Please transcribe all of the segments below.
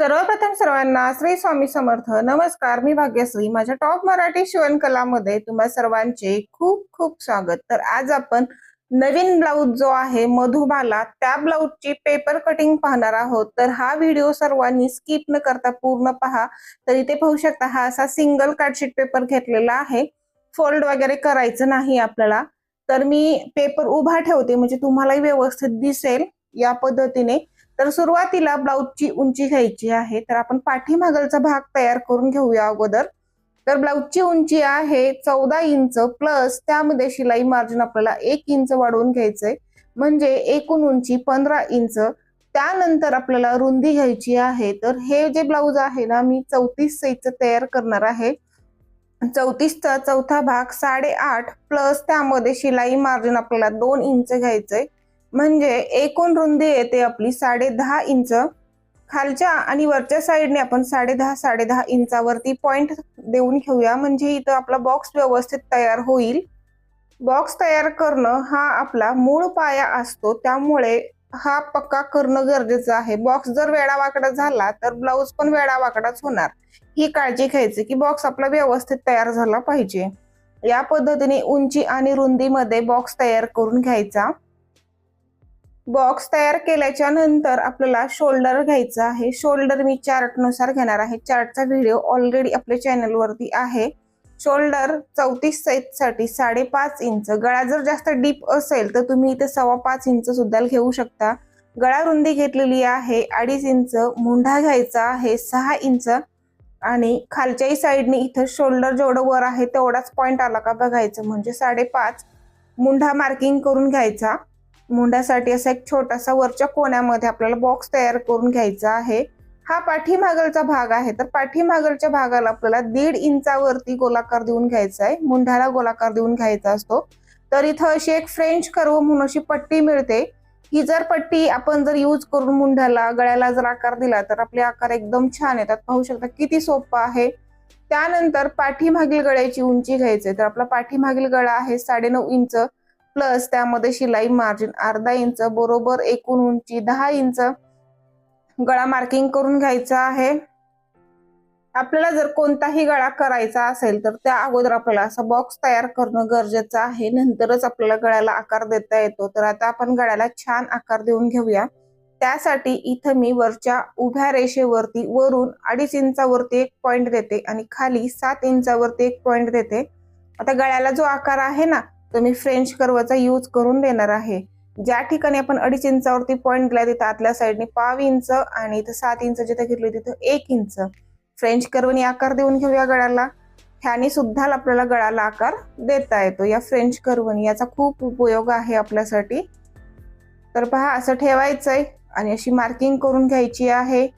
सर्वप्रथम सर्वांना श्री स्वामी समर्थ. नमस्कार मी भाग्यश्री. माझ्या टॉप मराठी शिवणकलामध्ये तुम्हा सर्वांचे खूप खूप स्वागत. तर आज आपण नवीन ब्लाऊज जो आहे मधुबाला त्या ब्लाऊजची पेपर कटिंग पाहणार आहोत. तर हा व्हिडिओ सर्वांनी स्किप न करता पूर्ण पहा. तर इथे पाहू शकता हा असा सिंगल कार्डशीट पेपर घेतलेला आहे. फोल्ड वगैरे करायचं नाही आपल्याला. तर मी पेपर उभा ठेवते म्हणजे तुम्हालाही व्यवस्थित दिसेल या पद्धतीने. तर सुरुवातीला ब्लाऊजची उंची घ्यायची आहे. तर आपण पाठीमागलचा भाग तयार करून घेऊया अगोदर. तर ब्लाऊजची उंची आहे चौदा इंच प्लस त्यामध्ये शिलाई मार्जिन आपल्याला एक इंच वाढवून घ्यायचंय. म्हणजे एकूण उंची पंधरा इंच. त्यानंतर आपल्याला रुंदी घ्यायची आहे. तर हे जे ब्लाऊज आहे ना मी चौतीस साईजचं तयार करणार आहे. चौतीसचा चौथा भाग साडेआठ प्लस त्यामध्ये शिलाई मार्जिन आपल्याला दोन इंच घ्यायचंय. म्हणजे एकूण रुंदी येते आपली साडे दहा इंच. खालच्या आणि वरच्या साईडने आपण साडे दहा साडे दहा इंचावरती पॉइंट देऊन घेऊया. म्हणजे इथं आपला बॉक्स व्यवस्थित तयार होईल. बॉक्स तयार करणं हा आपला मूळ पाया असतो. त्यामुळे हा पक्का करणं गरजेचं आहे. बॉक्स जर वेडावाकडा झाला तर ब्लाऊज पण वेडावाकडाच होणार. ही काळजी घ्यायची की बॉक्स आपला व्यवस्थित तयार झाला पाहिजे. या पद्धतीने उंची आणि रुंदीमध्ये बॉक्स तयार करून घ्यायचा. बॉक्स तयार केल्याच्यानंतर आपल्याला शोल्डर घ्यायचा आहे. शोल्डर मी चार्टनुसार घेणार आहे. चार्टचा व्हिडिओ ऑलरेडी आपल्या चॅनलवरती आहे. शोल्डर चौतीस साईजसाठी साडेपाच इंच. गळा जर जास्त डीप असेल तर तुम्ही इथे सव्वा पाच इंच सुद्धा घेऊ शकता. गळा रुंदी घेतलेली आहे. अडीच इंच मुंढा घ्यायचा आहे. सहा इंच. आणि खालच्याही साईडने इथं शोल्डर जेवढं वर आहे तेवढाच पॉईंट आला का बघायचं. म्हणजे साडेपाच मुंढा मार्किंग करून घ्यायचा. मुंड्यासाठी असा एक छोटासा वरच्या कोण्यामध्ये आपल्याला बॉक्स तयार करून घ्यायचा आहे. हा पाठीमागलचा भाग आहे. तर पाठीमागलच्या भागाला आपल्याला दीड इंचावरती गोलाकार देऊन घ्यायचा आहे. मुंढ्याला गोलाकार देऊन घ्यायचा असतो. तर इथं अशी एक फ्रेंच कर्व म्हणून अशी पट्टी मिळते. ही जर पट्टी आपण जर यूज करून मुंढ्याला गळ्याला जर आकार दिला तर आपले आकार एकदम छान येतात. पाहू शकता किती सोपं आहे. त्यानंतर पाठीमागील गळ्याची उंची घ्यायची तर आपला पाठीमागील गळा आहे साडेनऊ इंच. प्लस त्यामध्ये शिलाई मार्जिन अर्धा इंच बरोबर एकूण उंची दहा इंच गळा मार्किंग करून घ्यायचा आहे. आपल्याला जर कोणताही गळा करायचा असेल तर त्या अगोदर आपल्याला असा बॉक्स तयार करणं गरजेचं आहे. नंतरच आपल्याला गळ्याला आकार देता येतो. तर आता आपण गळ्याला छान आकार देऊन घेऊया. त्यासाठी इथं मी वरच्या उभ्या रेषेवरती वरून अडीच इंचावरती एक पॉइंट देते आणि खाली सात इंचावरती एक पॉइंट देते. आता गळ्याला जो आकार आहे ना तर मी फ्रेंच कर्वचा यूज करून देणार आहे. ज्या ठिकाणी आपण अडीच इंचावरती पॉईंट दिला तिथं आतल्या साईडने पाव इंच आणि इथं सात इंच जिथं घेतली तिथं एक इंच. फ्रेंच कर्वनी आकार देऊन घेऊया गळाला. ह्याने सुद्धा आपल्याला गळाला आकार देता येतो. या फ्रेंच कर्वनी याचा खूप उपयोग आहे आपल्यासाठी. तर पहा असं ठेवायचंय आणि अशी मार्किंग करून घ्यायची आहे.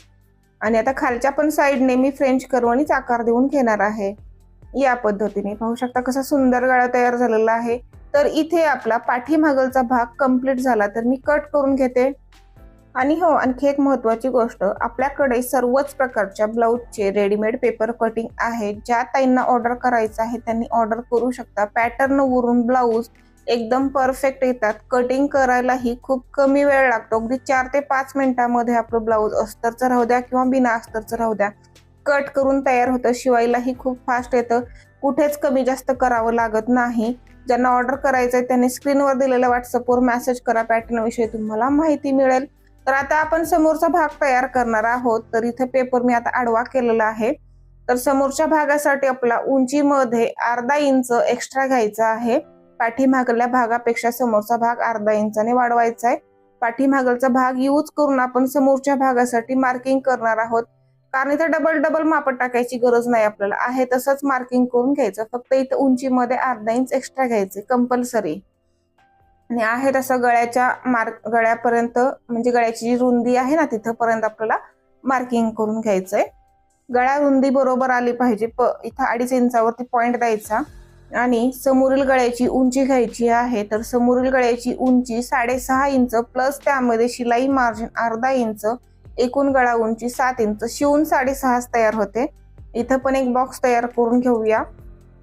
आणि आता खालच्या पण साईडने मी फ्रेंच कर्वनीच आकार देऊन घेणार आहे. या पद्धतीने. पाहू शकता कसा सुंदर गळा तयार झालेला आहे. तर इथे आपला पाठीमागलचा भाग कंप्लीट झाला तर मी कट करून घेते. आणि हो आणखी एक महत्वाची गोष्ट आपल्याकडे सर्वच प्रकारच्या ब्लाऊजचे रेडीमेड पेपर कटिंग आहे. ज्या ताईंना ऑर्डर करायचं आहे त्यांनी ऑर्डर करू शकता. पॅटर्न वरून ब्लाऊज एकदम परफेक्ट येतात. कटिंग करायलाही खूप कमी वेळ लागतो. अगदी चार ते पाच मिनिटांमध्ये आपलं ब्लाऊज अस्तरचं राहू द्या किंवा बिना अस्तरचं राहू द्या. कट करून तयार होतं. शिवायलाही खूप फास्ट येतं. कुठेच कमी जास्त करावं लागत नाही. ज्यांना ऑर्डर करायचं आहे त्यांनी स्क्रीनवर दिलेल्या व्हॉट्सअपवर मेसेज करा. पॅटर्न विषयी तुम्हाला माहिती मिळेल. तर आता आपण समोरचा भाग तयार करणार आहोत. तर इथं पेपर मी आता आडवा केलेला आहे. तर समोरच्या भागासाठी आपला उंचीमध्ये अर्धा इंच एक्स्ट्रा घ्यायचा आहे. पाठीमागल्या भागापेक्षा समोरचा भाग अर्धा इंचाने वाढवायचा आहे. पाठीमागलचा भाग यूज करून आपण समोरच्या भागासाठी मार्किंग करणार आहोत. कारण इथं डबल डबल मापट टाकायची गरज नाही आपल्याला. आहे तसंच मार्किंग करून घ्यायचं. फक्त इथं उंचीमध्ये अर्धा इंच एक्स्ट्रा घ्यायचे कंपल्सरी आणि आहे तसं गळ्याच्या मार्क गळ्यापर्यंत म्हणजे गळ्याची जी रुंदी आहे ना तिथंपर्यंत आपल्याला मार्किंग करून घ्यायचंय. गळ्या रुंदी बरोबर आली पाहिजे. प इथं अडीच इंचावरती पॉईंट द्यायचा. आणि समोरील गळ्याची उंची घ्यायची आहे तर समोरील गळ्याची उंची साडेसहा इंच प्लस त्यामध्ये शिलाई मार्जिन अर्धा इंच एकूण गळा उंची सात इंच शिवून साडेसहाच तयार होते. इथं पण एक बॉक्स तयार करून घेऊया.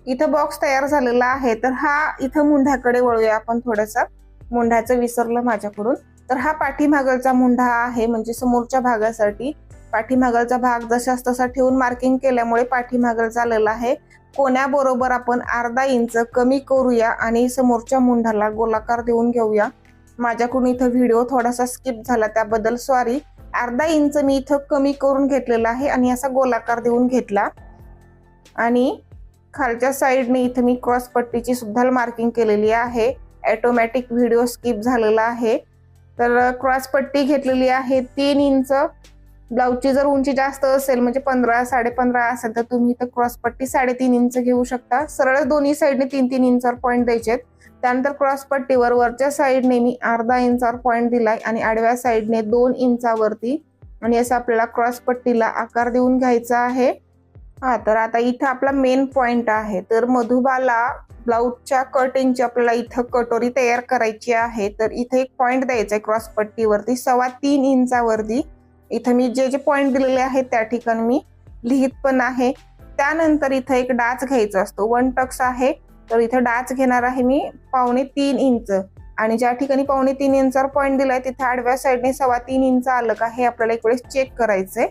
इथं बॉक्स तयार झालेला आहे तर हा इथं मुंढ्याकडे वळूया आपण थोडंसं. मुंढ्याचं विसरलं माझ्याकडून. तर हा पाठीमागलचा मुंढा आहे म्हणजे समोरच्या भागासाठी. पाठीमागलचा भाग जशाच तसा ठेवून मार्किंग केल्यामुळे पाठीमागल झालेला आहे. कोण्याबरोबर आपण अर्धा इंच कमी करूया आणि समोरच्या मुंढाला गोलाकार देऊन घेऊया. माझ्याकडून इथं व्हिडिओ थोडासा स्किप झाला त्याबद्दल सॉरी अर्धा इंच मी इथं कमी करून घेतलेला आहे आणि असा गोलाकार देऊन घेतला. आणि खालच्या साईडने इथं मी क्रॉस पट्टीची सुद्धा मार्किंग केलेली आहे. ॲटोमॅटिक व्हिडिओ स्किप झालेला आहे. तर क्रॉस पट्टी घेतलेली आहे तीन इंच. ब्लाऊजची जर उंची जास्त असेल म्हणजे पंधरा साडेपंधरा असेल तर तुम्ही इथं क्रॉस पट्टी साडेतीन इंच घेऊ शकता. सरळ दोन्ही साईडने तीन तीन इंचावर पॉईंट द्यायचे त्यानंतर क्रॉस पट्टीवर वरच्या साईडने मी अर्धा इंचावर पॉईंट दिलाय आणि आडव्या साईडने दोन इंचावरती. आणि असं आपल्याला क्रॉस पट्टीला आकार देऊन घ्यायचा आहे. हा तर आता इथं आपला मेन पॉइंट आहे. तर मधुबाला ब्लाऊजच्या कटिंगची आपल्याला इथं कटोरी तयार करायची आहे. तर इथे एक पॉइंट द्यायचा आहे क्रॉस पट्टीवरती सव्वा तीन इंचावरती. इथं मी जे जे पॉईंट दिलेले आहेत त्या ठिकाणी मी लिहित पण आहे. त्यानंतर इथं एक डाच घ्यायचा असतो. वन टक्स आहे. तर इथं डाच घेणार आहे मी पावणे तीन इंच. आणि ज्या ठिकाणी पावणे तीन इंचावर पॉईंट दिलाय तिथे आडव्या साईडने सव्वा तीन इंच आलं का हे आपल्याला एक वेळेस चेक करायचंय.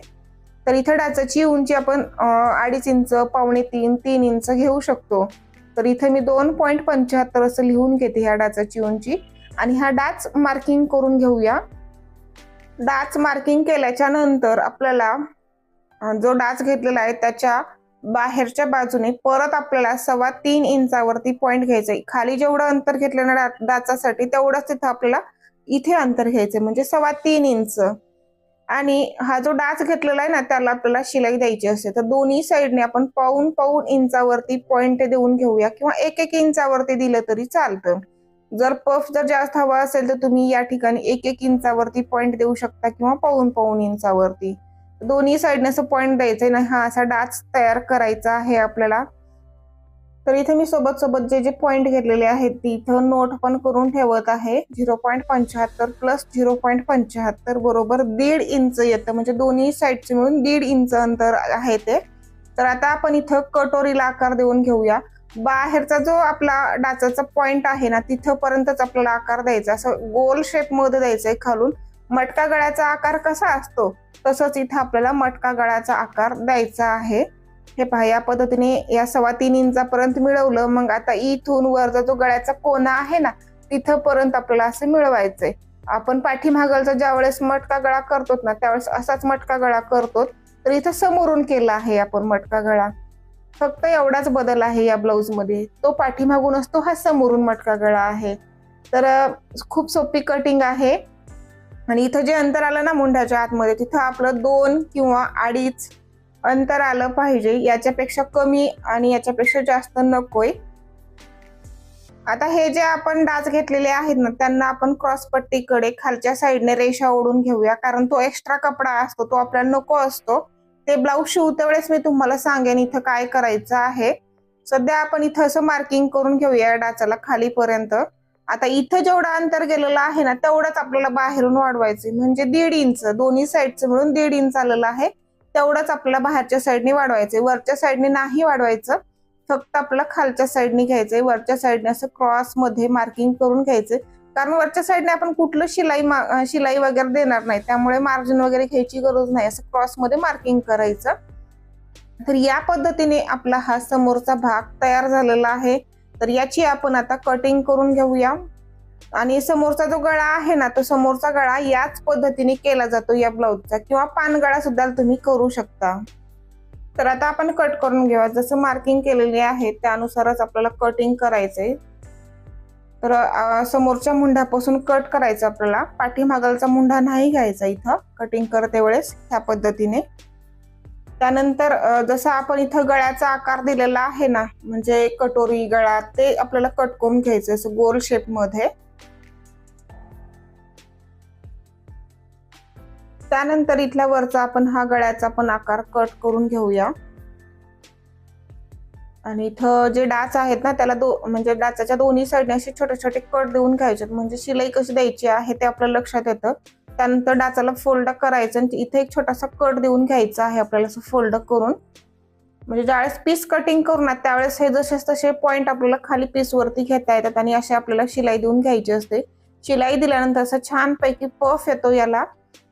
तर इथं डाचाची उंची आपण अडीच इंच पावणे तीन तीन इंच घेऊ शकतो. तर इथे मी दोन पॉईंट पंच्याहत्तर असं लिहून घेते ह्या डाचाची उंची. आणि हा डाच मार्किंग करून घेऊया. डाच मार्किंग केल्याच्यानंतर आपल्याला जो डाच घेतलेला आहे त्याच्या बाहेरच्या बाजूने परत आपल्याला सव्वा तीन इंचावरती पॉइंट आहे खाली जेवढं अंतर घेतलं ना डाचासाठी तेवढंच तिथं आपल्याला इथे अंतर घ्यायचं म्हणजे सव्वा तीन इंच. आणि हा जो डाच घेतलेला आहे ना त्याला आपल्याला शिलाई द्यायची असते तर दोन्ही साईडने आपण पाऊन पाऊन इंचावरती पॉइंट देऊन घेऊया किंवा एक एक इंचावरती दिलं तरी चालतं. जर पफ जर जास्त हवा असेल तर तुम्ही या ठिकाणी एक एक इंचावरती पॉईंट देऊ शकता किंवा पाऊन पाऊन इंचावरती. दोन्ही साईडने असं पॉईंट द्यायचं आहे ना हा असा डाच तयार करायचा आहे आपल्याला. तर इथे मी सोबत सोबत जे जे पॉईंट घेतलेले आहेत ती इथं नोट पण करून ठेवत आहे. झिरो पॉईंट पंच्याहत्तर प्लस झिरो पॉईंट पंच्याहत्तर बरोबर दीड इंच येतं. म्हणजे दोन्ही साईडचे मिळून दीड इंच अंतर आहे ते. तर आता आपण इथं कटोरीला आकार देऊन घेऊया. बाहेरचा जो आपला डाचाचा पॉइंट आहे ना तिथपर्यंतच आपल्याला आकार द्यायचा. असं गोल शेपमध्ये द्यायचं द्यायचंय खालून. मटका गळ्याचा आकार कसा असतो तसंच इथं आपल्याला मटका गळ्याचा आकार द्यायचा आहे. हे पहा या पद्धतीने या सव्वा तीन इंचापर्यंत मिळवलं. मग आता इथून वरचा जो गळ्याचा कोना आहे ना तिथपर्यंत आपल्याला असं मिळवायचंय. आपण पाठीमागलचा ज्या वेळेस मटका गळा करतो ना त्यावेळेस असाच मटका गळा करतो तर इथं समोरून केला आहे आपण मटका गळा. फक्त एवढाच बदल आहे या ब्लाऊजमध्ये. तो पाठीमागून असतो हा समोरून मटका गळा आहे. तर खूप सोपी कटिंग आहे. आणि इथं जे अंतर आलं ना मुंढ्याच्या आतमध्ये तिथं आपलं दोन किंवा अडीच अंतर आलं पाहिजे. याच्यापेक्षा कमी आणि याच्यापेक्षा जास्त नकोय. आता हे जे आपण डास घेतलेले आहेत ना त्यांना आपण क्रॉस पट्टीकडे खालच्या साईडने रेषा ओढून घेऊया. कारण तो एक्स्ट्रा कपडा असतो तो आपल्याला नको असतो. ते ब्लाऊज शिवते वेळेस मी तुम्हाला सांगेन इथं काय करायचं आहे. सध्या आपण इथं असं मार्किंग करून घेऊया डाचाला खालीपर्यंत. आता इथं जेवढं अंतर गेलेलं आहे ना तेवढंच आपल्याला बाहेरून वाढवायचं म्हणजे दीड इंच दोन्ही साईडचं मिळून दीड इंच आलेलं आहे. तेवढंच आपल्याला बाहेरच्या साईडने वाढवायचंय. वरच्या साईडने नाही वाढवायचं. फक्त आपल्याला खालच्या साईडने घ्यायचंय. वरच्या साईडने असं क्रॉसमध्ये मार्किंग करून घ्यायचंय. कारण वरच्या साईडने आपण कुठलं शिलाई शिलाई वगैरे देणार नाही. त्यामुळे मार्जिन वगैरे घ्यायची गरज नाही. असं क्रॉसमध्ये मार्किंग करायचं. तर या पद्धतीने आपला हा समोरचा भाग तयार झालेला आहे. तर याची आपण आता कटिंग करून घेऊया. आणि समोरचा जो गळा आहे ना तो समोरचा गळा याच पद्धतीने केला जातो या ब्लाऊजचा किंवा पानगळा सुद्धा तुम्ही करू शकता. तर आता आपण कट करून घेऊया. जसं मार्किंग केलेली आहे त्यानुसारच आपल्याला कटिंग करायचंय. तर समोरच्या मुंढ्यापासून कट करायचं आपल्याला. पाठीमागालचा मुंढा नाही घ्यायचा इथं. कटिंग करते वेळेस ह्या पद्धतीने. त्यानंतर जसं आपण इथं गळ्याचा आकार दिलेला आहे ना म्हणजे कटोरी गळा ते आपल्याला कट करून घ्यायचं असं गोल शेपमध्ये त्यानंतर इथल्या वरचा आपण हा गळ्याचा पण आकार कट करून घेऊया. आणि इथं जे डाच आहेत ना त्याला दो म्हणजे डाचाच्या दोन्ही साईडने असे छोटे छोटे कट देऊन घ्यायचे. म्हणजे शिलाई कशी द्यायची आहे ते आपल्या लक्षात येतं. त्यानंतर डाचाला फोल्ड करायचं आणि इथे एक छोटासा कट देऊन घ्यायचा आहे आपल्याला असं फोल्ड करून. म्हणजे ज्यावेळेस पीस कटिंग करू ना त्यावेळेस हे जसे तसे पॉइंट आपल्याला खाली पीस वरती घेता येतात आणि असे आपल्याला शिलाई देऊन घ्यायची असते. शिलाई दिल्यानंतर असं छानपैकी पफ येतो याला.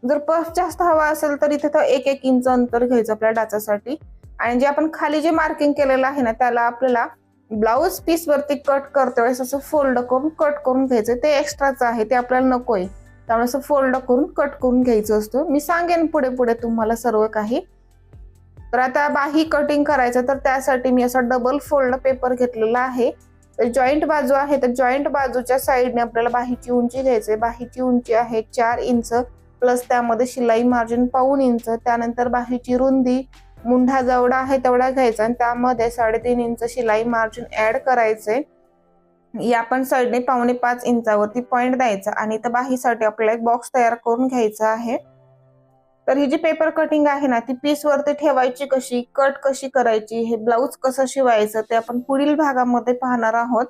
जर पफ जास्त हवा असेल तर इथे तर एक एक इंच अंतर घ्यायचं आपल्या डाचासाठी आणि जे आपण खाली जे मार्किंग केलेलं आहे ना त्याला आपल्याला ब्लाऊज पीस वरती कट करते वेळेस असं फोल्ड करून कट करून घ्यायचं. ते एक्स्ट्राचं आहे ते आपल्याला नकोय. त्यामुळे असं फोल्ड करून कट करून घ्यायचं असतो. मी सांगेन पुढे पुढे तुम्हाला सर्व काही. तर आता बाही कटिंग करायचं तर त्यासाठी मी असा डबल फोल्ड पेपर घेतलेला आहे. तर जॉईंट बाजू आहे तर जॉईंट बाजूच्या साईडने आपल्याला बाहीची उंची घ्यायची आहे बाहीची उंची आहे चार इंच प्लस त्यामध्ये शिलाई मार्जिन पाऊन इंच त्यानंतर बाहीची रुंदी मुंढा जेवढा आहे तेवढा घ्यायचा आणि त्यामध्ये साडेतीन इंच शिलाई मार्जिन ऍड करायचे. या पण साईडने पावणे पाच इंचावरती पॉइंट द्यायचा आणि इथं बाहीसाठी आपल्याला एक बॉक्स तयार करून घ्यायचा आहे. तर ही जी पेपर कटिंग आहे ना ती पीस वरती ठेवायची कशी कट कशी करायची हे ब्लाऊज कसं शिवायचं ते आपण पुढील भागामध्ये पाहणार आहोत.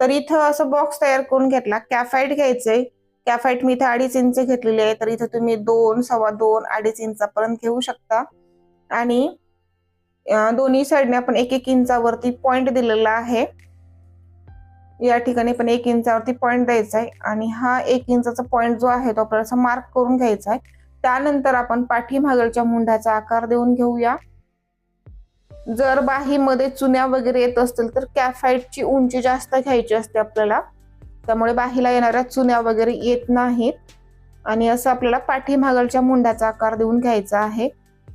तर इथं असं बॉक्स तयार करून घेतला कॅफाईट घ्यायचंय. कॅफाईट मी इथे अडीच इंच घेतलेली आहे तर इथं तुम्ही दोन सव्वा दोन अडीच इंचापर्यंत घेऊ शकता. आणि दोन्ही साईडने आपण एक एक इंचावरती पॉइंट दिलेला आहे. या ठिकाणी पण एक इंचावरती पॉइंट द्यायचा आहे आणि हा एक इंचाचा पॉइंट जो आहे तो आपल्याला असा मार्क करून घ्यायचा आहे. त्यानंतर आपण पाठीमागलच्या मुंढ्याचा आकार देऊन घेऊया. जर बाहीमध्ये चुन्या वगैरे येत असतील तर कॅफाईटची उंची जास्त घ्यायची असते आपल्याला. त्यामुळे बाहीला येणाऱ्या चुन्या वगैरे येत नाहीत. आणि असं आपल्याला पाठीमागलच्या मुंढ्याचा आकार देऊन घ्यायचा आहे.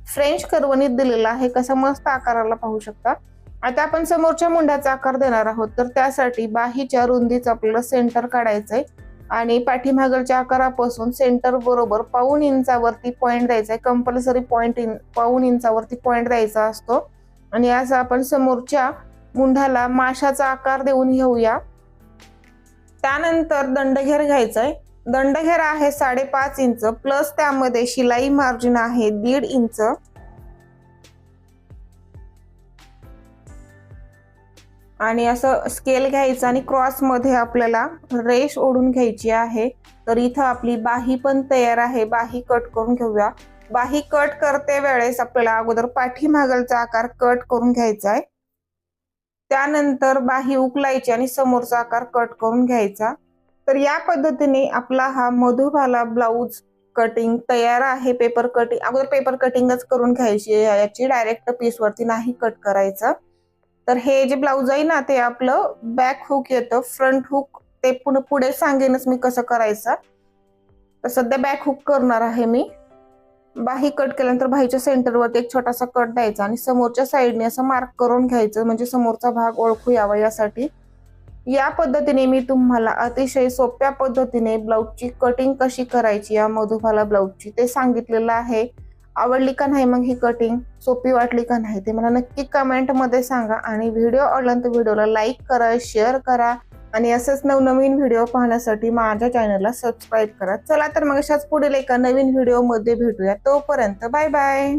फ्रेंच कर्वनीत दिलेला आहे. कसा मस्त आकाराला पाहू शकता. आता आपण समोरच्या मुंड्याचा आकार देणार आहोत. तर त्यासाठी बाहीच्या रुंदीचं आपल्याला सेंटर काढायचंय. आणि पाठीमागलच्या आकारापासून सेंटर बरोबर पाऊन इंचावरती पॉईंट द्यायचा आहे कंपल्सरी पॉईंट इन पाऊन इंचावरती पॉईंट द्यायचा असतो. आणि असं आपण समोरच्या मुंढाला माशाचा आकार देऊन घेऊया. त्यानंतर दंडघेर घ्यायचा आहे दंडघेर आहे साडेपाच इंच. प्लस त्यामध्ये शिलाई मार्जिन आहे दीड इंच. आणि असं स्केल घ्यायचं आणि क्रॉसमध्ये आपल्याला रेश ओढून घ्यायची आहे. तर इथं आपली बाही पण तयार आहे. बाही कट करून घेऊया. बाही कट करते वेळेस आपल्याला अगोदर पाठीमागलचा आकार कट करून घ्यायचा आहे. त्यानंतर बाही उकलायची आणि समोरचा आकार कट करून घ्यायचा. तर या पद्धतीने आपला हा मधुबाला ब्लाऊज कटिंग तयार आहे. पेपर कटिंग अगोदर पेपर कटिंगच करून घ्यायची आहे. याची डायरेक्ट पीसवरती नाही कट करायचं. तर हे जे ब्लाऊज आहे ना ते आपलं बॅक हुक येतं. फ्रंट हुक ते पुढे पुढे सांगेनच मी कसं करायचं. तर सध्या बॅक हुक करणार आहे मी. बाही कट केल्यानंतर बाहीच्या सेंटरवरती एक छोटासा कट द्यायचा आणि समोरच्या साईडने असं मार्क करून घ्यायचं. म्हणजे समोरचा भाग ओळखू यावा यासाठी. या पद्धतीने मी तुम्हाला अतिशय सोप्या पद्धतीने ब्लाऊजची कटिंग कशी करायची या मधुबाला ब्लाऊजची ते सांगितलेलं आहे. आवडली का नाही मग ही कटिंग सोपी वाटली का नाही ते मला नक्की कमेंटमध्ये सांगा आणि व्हिडिओ आवडला तर व्हिडिओला लाईक करा शेअर करा आणि असंच नवनवीन व्हिडिओ पाहण्यासाठी माझ्या चॅनलला सबस्क्राईब करा. चला तर मग अशाच पुढील एका नवीन व्हिडिओमध्ये भेटूया. तोपर्यंत बाय बाय